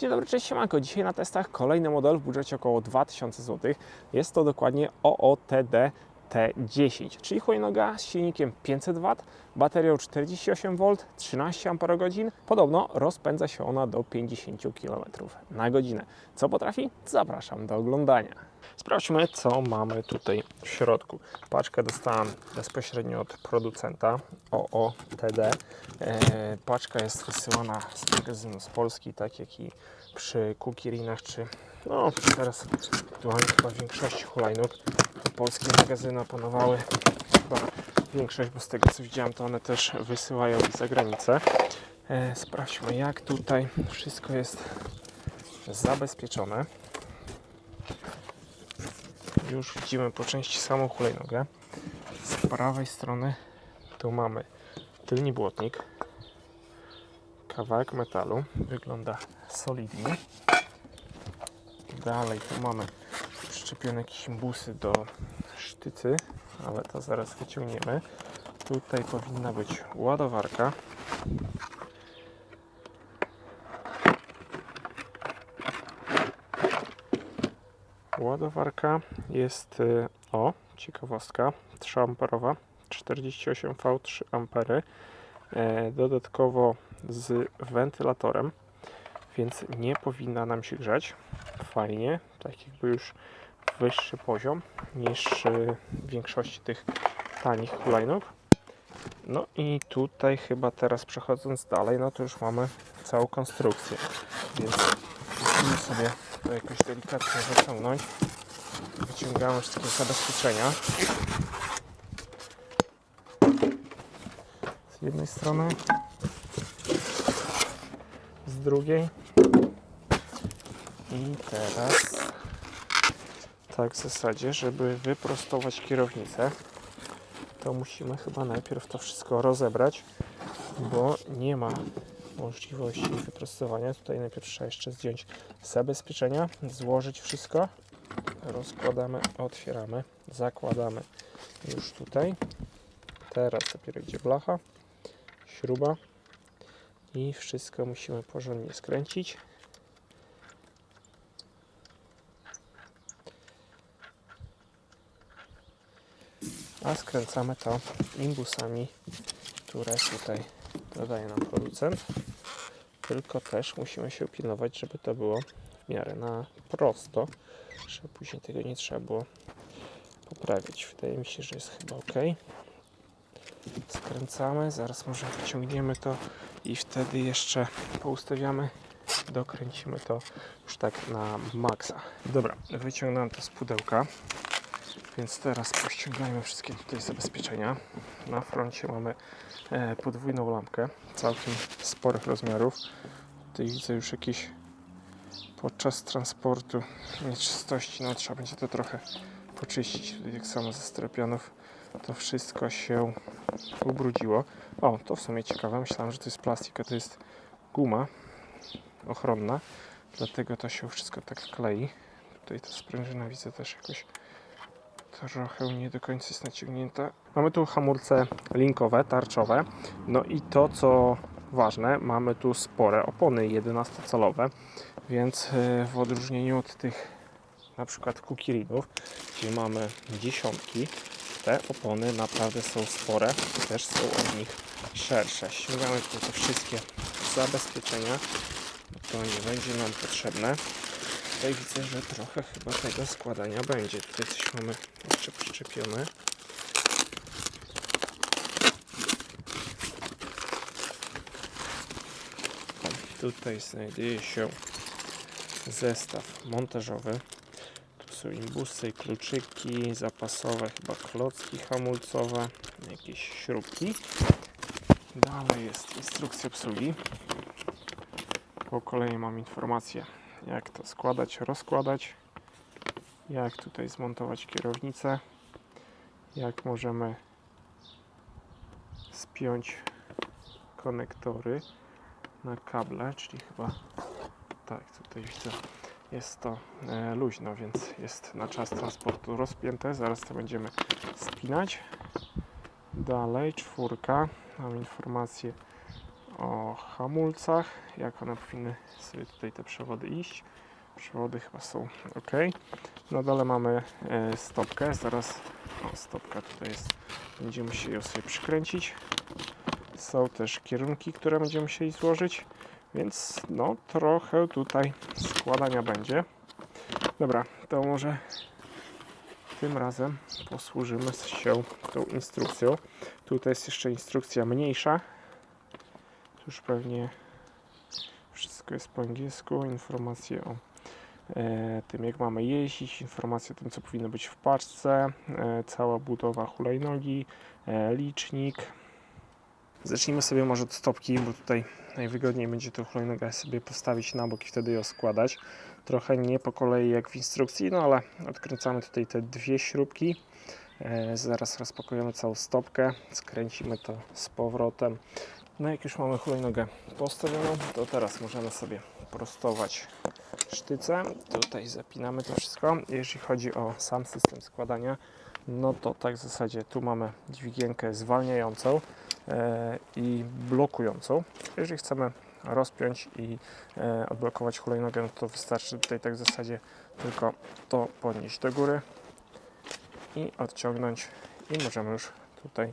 Dzień dobry, cześć siemanko. Dzisiaj na testach kolejny model w budżecie około 2000 zł. Jest to dokładnie OOTD T10, czyli hulajnoga z silnikiem 500 W, baterią 48 V, 13 Ah. Podobno rozpędza się ona do 50 km na godzinę. Co potrafi? Zapraszam do oglądania. Sprawdźmy, co mamy tutaj w środku. Paczkę dostałem bezpośrednio od producenta OOTD. E, paczka jest wysyłana z magazynu z Polski, tak jak i przy Kukirinach, czy no teraz aktualnie chyba większości hulajnóg te polskie magazyny opanowały chyba większość, bo z tego co widziałem, to one też wysyłają za granicę. E, sprawdźmy, jak tutaj wszystko jest zabezpieczone. Już widzimy po części samą hulajnogę. Z prawej strony tu mamy tylny błotnik, kawałek metalu, wygląda solidnie. Dalej tu mamy przyczepione jakieś busy do sztycy, ale to zaraz wyciągniemy. Tutaj powinna być ładowarka. Ładowarka jest, y, o, ciekawostka, 3 amperowa, 48V 3 ampery, e, dodatkowo z wentylatorem, więc nie powinna nam się grzać. Fajnie, tak jakby już wyższy poziom niż y, w większości tych tanich hulajnóg. No i tutaj chyba teraz przechodząc dalej, no to już mamy całą konstrukcję, więc musimy sobie to jakoś delikatnie wyciągnąć. Wyciągamy wszystkie zabezpieczenia. Z jednej strony, z drugiej. I teraz tak w zasadzie, żeby wyprostować kierownicę, to musimy chyba najpierw to wszystko rozebrać, bo nie ma możliwości wyprostowania. Tutaj najpierw trzeba jeszcze zdjąć zabezpieczenia, złożyć wszystko. Rozkładamy, otwieramy, zakładamy już tutaj. Teraz dopiero idzie blacha, śruba i wszystko musimy porządnie skręcić. A skręcamy to imbusami, które tutaj dodaje nam producent. Tylko też musimy się upilnować, żeby to było w miarę na prosto, żeby później tego nie trzeba było poprawiać. Wydaje mi się, że jest chyba ok. Skręcamy, zaraz może wyciągniemy to i wtedy jeszcze poustawiamy, dokręcimy to już tak na maksa. Dobra, wyciągnąłem to z pudełka. Więc teraz pościągajmy wszystkie tutaj zabezpieczenia. Na froncie mamy e, podwójną lampkę, całkiem sporych rozmiarów. Tutaj widzę już jakieś podczas transportu nieczystości, no trzeba będzie to trochę poczyścić. Tak samo ze stropianów to wszystko się ubrudziło. O, to w sumie ciekawe, myślałem, że to jest plastik, a to jest guma ochronna, dlatego to się wszystko tak klei. Tutaj ta sprężyna widzę też jakoś trochę nie do końca jest naciągnięta. Mamy tu hamulce linkowe, tarczowe. No i to, co ważne, mamy tu spore opony 11-calowe, więc y, w odróżnieniu od tych na przykład kukirinów, gdzie mamy dziesiątki, te opony naprawdę są spore też są od nich szersze. Ściągamy tu te wszystkie zabezpieczenia, bo to nie będzie nam potrzebne. Tutaj widzę, że trochę chyba tego składania będzie. Tutaj coś mamy jeszcze przyczepione. Tutaj znajduje się zestaw montażowy. Tu są imbusy, kluczyki zapasowe, chyba klocki hamulcowe, jakieś śrubki. Dalej jest instrukcja obsługi. Po kolei mam informację jak to składać, rozkładać, jak tutaj zmontować kierownicę, jak możemy spiąć konektory na kable, czyli chyba tak, tutaj widzę jest to e, luźno, więc jest na czas transportu rozpięte, zaraz to będziemy spinać. Dalej czwórka, mam informację o hamulcach, jak one powinny sobie tutaj te przewody iść. Przewody chyba są ok. Na dole mamy e, stopkę, zaraz, o stopka tutaj jest, będziemy musieli ją sobie przykręcić. Są też kierunki, które będziemy musieli złożyć, więc no trochę tutaj składania będzie. Dobra, to może tym razem posłużymy się tą instrukcją. Tutaj jest jeszcze instrukcja mniejsza. Tu już pewnie wszystko jest po angielsku. Informacje o e, tym, jak mamy jeździć, informacje o tym, co powinno być w paczce, e, cała budowa hulajnogi, e, licznik. Zacznijmy sobie może od stopki, bo tutaj najwygodniej będzie tę hulajnogę sobie postawić na bok i wtedy ją składać. Trochę nie po kolei jak w instrukcji, no ale odkręcamy tutaj te dwie śrubki. E, zaraz rozpakujemy całą stopkę, skręcimy to z powrotem. No jak już mamy hulajnogę postawioną, to teraz możemy sobie prostować sztyce. Tutaj zapinamy to wszystko. Jeśli chodzi o sam system składania, no to tak w zasadzie tu mamy dźwigienkę zwalniającą i blokującą. Jeżeli chcemy rozpiąć i e, odblokować hulajnogę, no to wystarczy tutaj tak w zasadzie tylko to podnieść do góry i odciągnąć i możemy już tutaj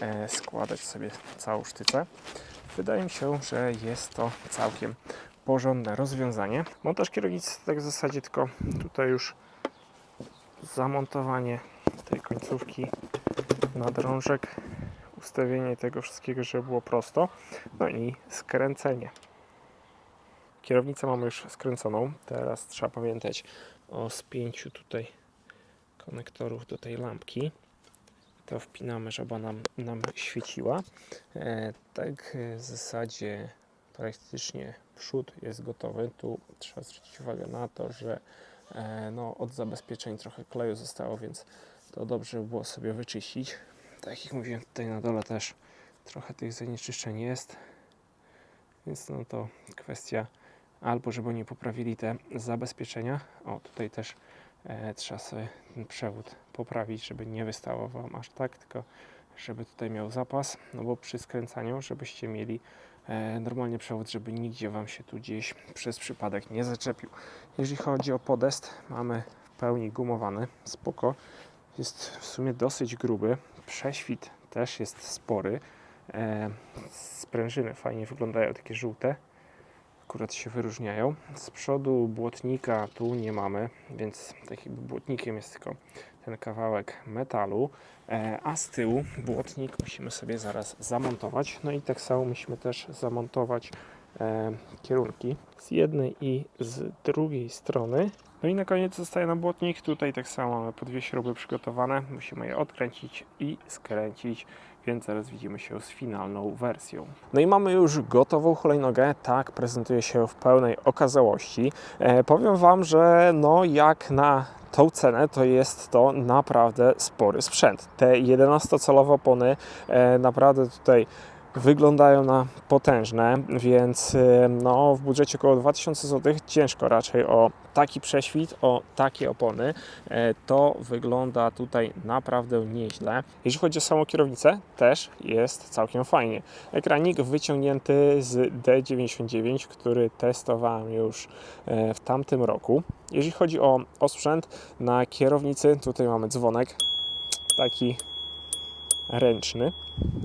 e, składać sobie całą sztycę. Wydaje mi się, że jest to całkiem porządne rozwiązanie. Montaż kierownicy tak w zasadzie tylko tutaj już zamontowanie tej końcówki na drążek, ustawienie tego wszystkiego, żeby było prosto, no i skręcenie. Kierownicę mamy już skręconą. Teraz trzeba pamiętać o spięciu tutaj konektorów do tej lampki. To wpinamy, żeby nam, nam świeciła. E, tak w zasadzie praktycznie przód jest gotowy. Tu trzeba zwrócić uwagę na to, że e, no, od zabezpieczeń trochę kleju zostało, więc to dobrze by było sobie wyczyścić. Tak jak mówiłem, tutaj na dole też trochę tych zanieczyszczeń jest. Więc no to kwestia albo żeby nie poprawili te zabezpieczenia. O, tutaj też e, trzeba sobie ten przewód poprawić, żeby nie wystało Wam aż tak, tylko żeby tutaj miał zapas, no bo przy skręcaniu, żebyście mieli e, normalnie przewód, żeby nigdzie Wam się tu gdzieś przez przypadek nie zaczepił. Jeżeli chodzi o podest, mamy w pełni gumowany, spoko. Jest w sumie dosyć gruby, prześwit też jest spory. E, sprężyny fajnie wyglądają, takie żółte akurat się wyróżniają. Z przodu błotnika tu nie mamy, więc takim błotnikiem jest tylko ten kawałek metalu, e, a z tyłu błotnik musimy sobie zaraz zamontować. No i tak samo musimy też zamontować e, kierunki z jednej i z drugiej strony. No i na koniec zostaje nam błotnik. Tutaj tak samo mamy po dwie śruby przygotowane. Musimy je odkręcić i skręcić więc zaraz widzimy się z finalną wersją. No i mamy już gotową hulajnogę, tak prezentuje się w pełnej okazałości. E, powiem Wam, że no jak na tą cenę to jest to naprawdę spory sprzęt. Te 11-calowe opony e, naprawdę tutaj wyglądają na potężne, więc y, no, w budżecie około 2000 zł ciężko raczej o taki prześwit, o takie opony. E, to wygląda tutaj naprawdę nieźle. Jeśli chodzi o samą kierownicę, też jest całkiem fajnie. Ekranik wyciągnięty z D99, który testowałem już e, w tamtym roku. Jeśli chodzi o osprzęt na kierownicy, tutaj mamy dzwonek, taki ręczny.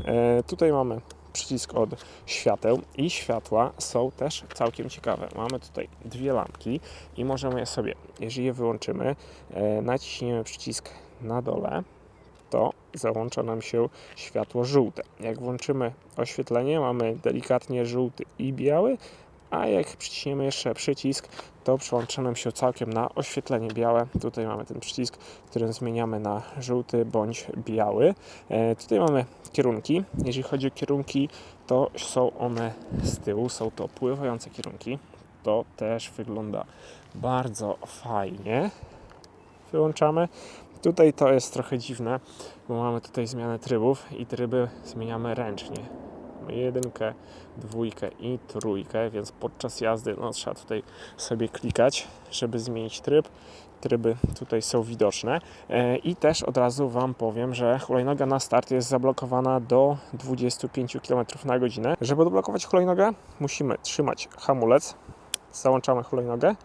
E, tutaj mamy przycisk od świateł i światła są też całkiem ciekawe. Mamy tutaj dwie lampki i możemy je sobie, jeżeli je wyłączymy, e, naciśniemy przycisk na dole, to załącza nam się światło żółte. Jak włączymy oświetlenie, mamy delikatnie żółty i biały, a jak przyciśniemy jeszcze przycisk, to przełącza nam się całkiem na oświetlenie białe. Tutaj mamy ten przycisk, który zmieniamy na żółty bądź biały. E, tutaj mamy kierunki. Jeżeli chodzi o kierunki, to są one z tyłu, są to pływające kierunki. To też wygląda bardzo fajnie. Wyłączamy. Tutaj to jest trochę dziwne, bo mamy tutaj zmianę trybów i tryby zmieniamy ręcznie Mamy jedynkę, dwójkę i trójkę, więc podczas jazdy no, trzeba tutaj sobie klikać, żeby zmienić tryb. Tryby tutaj są widoczne. E, I też od razu Wam powiem, że hulajnoga na start jest zablokowana do 25 km na godzinę. Żeby odblokować hulajnogę, musimy trzymać hamulec, załączamy hulajnogę,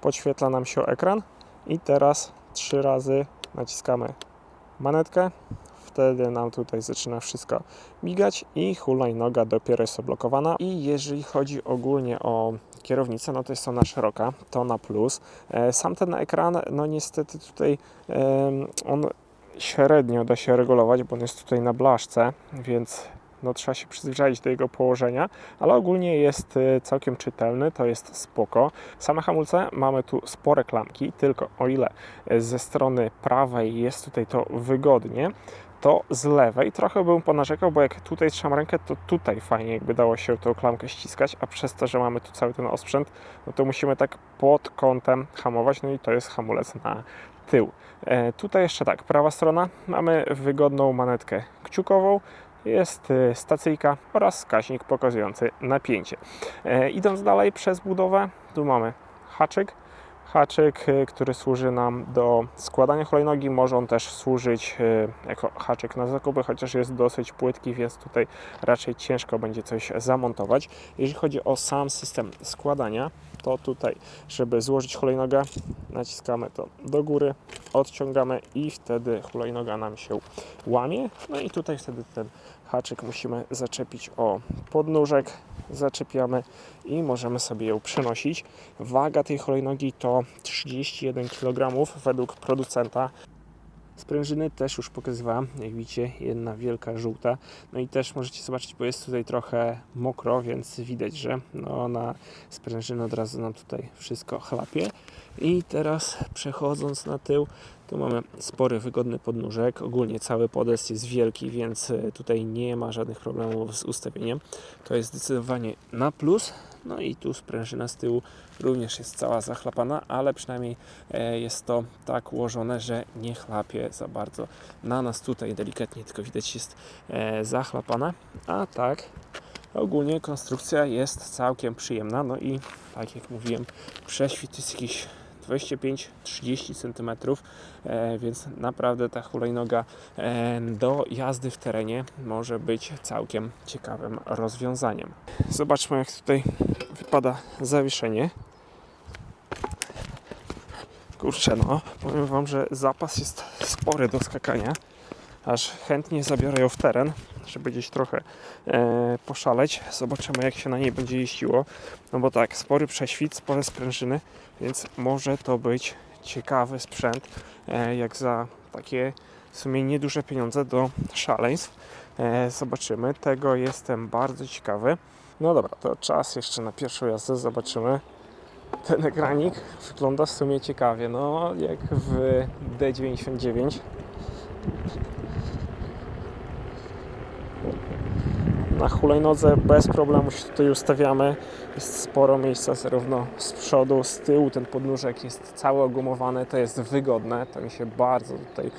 podświetla nam się ekran i teraz trzy razy naciskamy manetkę. Wtedy nam tutaj zaczyna wszystko migać i hulajnoga dopiero jest oblokowana. I jeżeli chodzi ogólnie o kierownicę, no to jest ona szeroka, to na plus. E, Sam ten ekran, no niestety tutaj on średnio da się regulować, bo on jest tutaj na blaszce, więc no, trzeba się przyzwyczaić do jego położenia, ale ogólnie jest e, całkiem czytelny, to jest spoko. Same hamulce mamy tu spore klamki, tylko o ile e, ze strony prawej jest tutaj to wygodnie, to z lewej trochę bym ponarzekał, bo jak tutaj trzymam rękę, to tutaj fajnie jakby dało się tą klamkę ściskać, a przez to, że mamy tu cały ten osprzęt, no to musimy tak pod kątem hamować, no i to jest hamulec na tył. E, tutaj jeszcze tak, prawa strona, mamy wygodną manetkę kciukową, jest e, stacyjka oraz wskaźnik pokazujący napięcie. E, idąc dalej przez budowę, tu mamy haczyk, haczyk, e, który służy nam do składania hulajnogi. Może on też służyć e, jako haczyk na zakupy, chociaż jest dosyć płytki, więc tutaj raczej ciężko będzie coś zamontować. Jeżeli chodzi o sam system składania, to tutaj, żeby złożyć hulajnogę, naciskamy to do góry, odciągamy i wtedy hulajnoga nam się łamie. No i tutaj wtedy ten haczyk musimy zaczepić o podnóżek, zaczepiamy i możemy sobie ją przenosić. Waga tej hulajnogi to 31 kg według producenta. Sprężyny też już pokazywałem, jak widzicie, jedna wielka żółta. No i też możecie zobaczyć, bo jest tutaj trochę mokro, więc widać, że no, na sprężyny od razu nam tutaj wszystko chlapie. I teraz przechodząc na tył, tu mamy spory, wygodny podnóżek. Ogólnie cały podest jest wielki, więc e, tutaj nie ma żadnych problemów z ustawieniem. To jest zdecydowanie na plus. No i tu sprężyna z tyłu również jest cała zachlapana, ale przynajmniej e, jest to tak ułożone, że nie chlapie za bardzo. Na nas tutaj delikatnie tylko widać jest e, zachlapana, a tak ogólnie konstrukcja jest całkiem przyjemna. No i tak jak mówiłem, prześwit jest jakiś 25-30 cm, e, więc naprawdę ta hulajnoga e, do jazdy w terenie może być całkiem ciekawym rozwiązaniem. Zobaczmy jak tutaj wypada zawieszenie. Kurczę no, powiem Wam, że zapas jest spory do skakania. Aż chętnie zabiorę ją w teren, żeby gdzieś trochę e, poszaleć. Zobaczymy jak się na niej będzie jeździło. No bo tak, spory prześwit, spore sprężyny, więc może to być ciekawy sprzęt, e, jak za takie w sumie nieduże pieniądze do szaleństw. E, zobaczymy, tego jestem bardzo ciekawy. No dobra, to czas jeszcze na pierwszą jazdę, zobaczymy. Ten ekranik wygląda w sumie ciekawie, no jak w D99. Na hulajnodze bez problemu się tutaj ustawiamy. Jest sporo miejsca zarówno z przodu, z tyłu. Ten podnóżek jest cały ogumowany, to jest wygodne. To mi się bardzo tutaj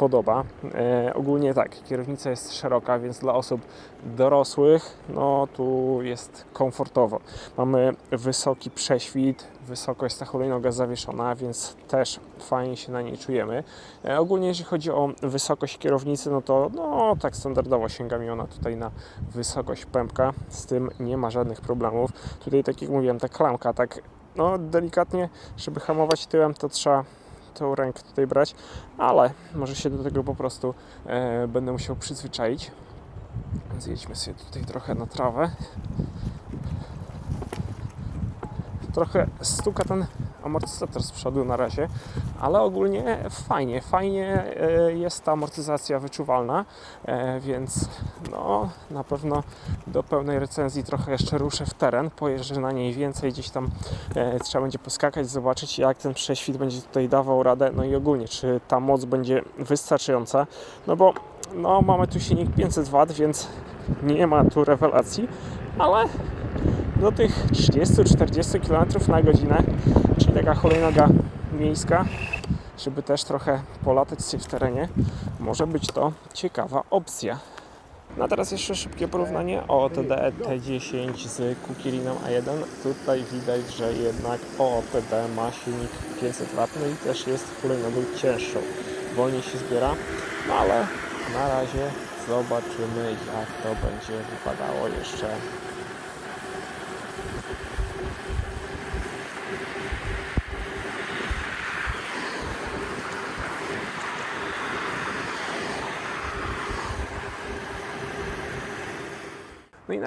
podoba. E, ogólnie tak, kierownica jest szeroka, więc dla osób dorosłych, no tu jest komfortowo. Mamy wysoki prześwit, wysoko jest ta hulajnoga zawieszona, więc też fajnie się na niej czujemy. E, ogólnie jeśli chodzi o wysokość kierownicy, no to no, tak standardowo sięga mi ona tutaj na wysokość pępka, z tym nie ma żadnych problemów. Tutaj tak jak mówiłem, ta klamka tak no delikatnie, żeby hamować tyłem, to trzeba tą rękę tutaj brać, ale może się do tego po prostu e, będę musiał przyzwyczaić. Zjedźmy sobie tutaj trochę na trawę. Trochę stuka ten amortyzator z przodu na razie, ale ogólnie fajnie, fajnie e, jest ta amortyzacja wyczuwalna, e, więc no na pewno do pełnej recenzji trochę jeszcze ruszę w teren, pojeżdżę na niej więcej, gdzieś tam e, trzeba będzie poskakać, zobaczyć jak ten prześwit będzie tutaj dawał radę, no i ogólnie czy ta moc będzie wystarczająca, no bo no mamy tu silnik 500 W, więc nie ma tu rewelacji, ale do tych 30-40 km na godzinę, czyli taka hulajnoga miejska, żeby też trochę polatać się w terenie, może być to ciekawa opcja. No teraz jeszcze szybkie porównanie OOTD T10 z Kukirinem A1. Tutaj widać, że jednak OOTD ma silnik 500 W, no i też jest hulajnogą cięższą. Wolniej się zbiera, no ale na razie zobaczymy jak to będzie wypadało jeszcze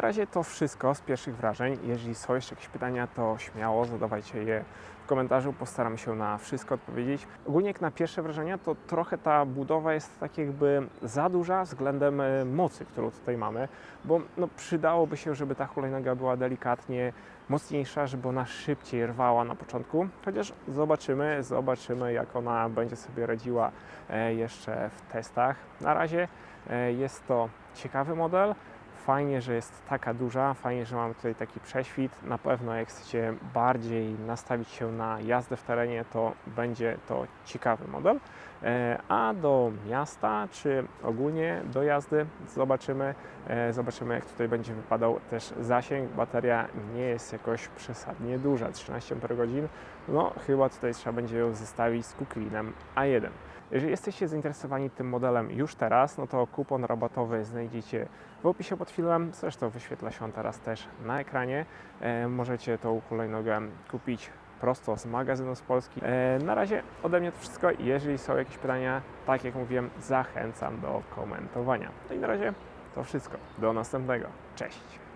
razie to wszystko z pierwszych wrażeń. Jeżeli są jeszcze jakieś pytania, to śmiało zadawajcie je w komentarzu. Postaram się na wszystko odpowiedzieć. Ogólnie jak na pierwsze wrażenia, to trochę ta budowa jest tak jakby za duża względem e, mocy, którą tutaj mamy, bo no, przydałoby się, żeby ta hulajnoga była delikatnie mocniejsza, żeby ona szybciej rwała na początku. Chociaż zobaczymy, zobaczymy jak ona będzie sobie radziła e, jeszcze w testach. Na razie e, jest to ciekawy model. Fajnie, że jest taka duża, fajnie, że mamy tutaj taki prześwit. Na pewno jak chcecie bardziej nastawić się na jazdę w terenie, to będzie to ciekawy model. E, A do miasta, czy ogólnie do jazdy, zobaczymy. E, Zobaczymy, jak tutaj będzie wypadał też zasięg. Bateria nie jest jakoś przesadnie duża, 13 Ah. No, chyba tutaj trzeba będzie ją zestawić z Kuklinem A1. Jeżeli jesteście zainteresowani tym modelem już teraz, no to kupon rabatowy znajdziecie w opisie pod filmem. Zresztą wyświetla się on teraz też na ekranie. E, możecie tą hulajnogę kupić prosto z magazynu z Polski. E, na razie ode mnie to wszystko. Jeżeli są jakieś pytania, tak jak mówiłem, zachęcam do komentowania. No i na razie to wszystko. Do następnego. Cześć!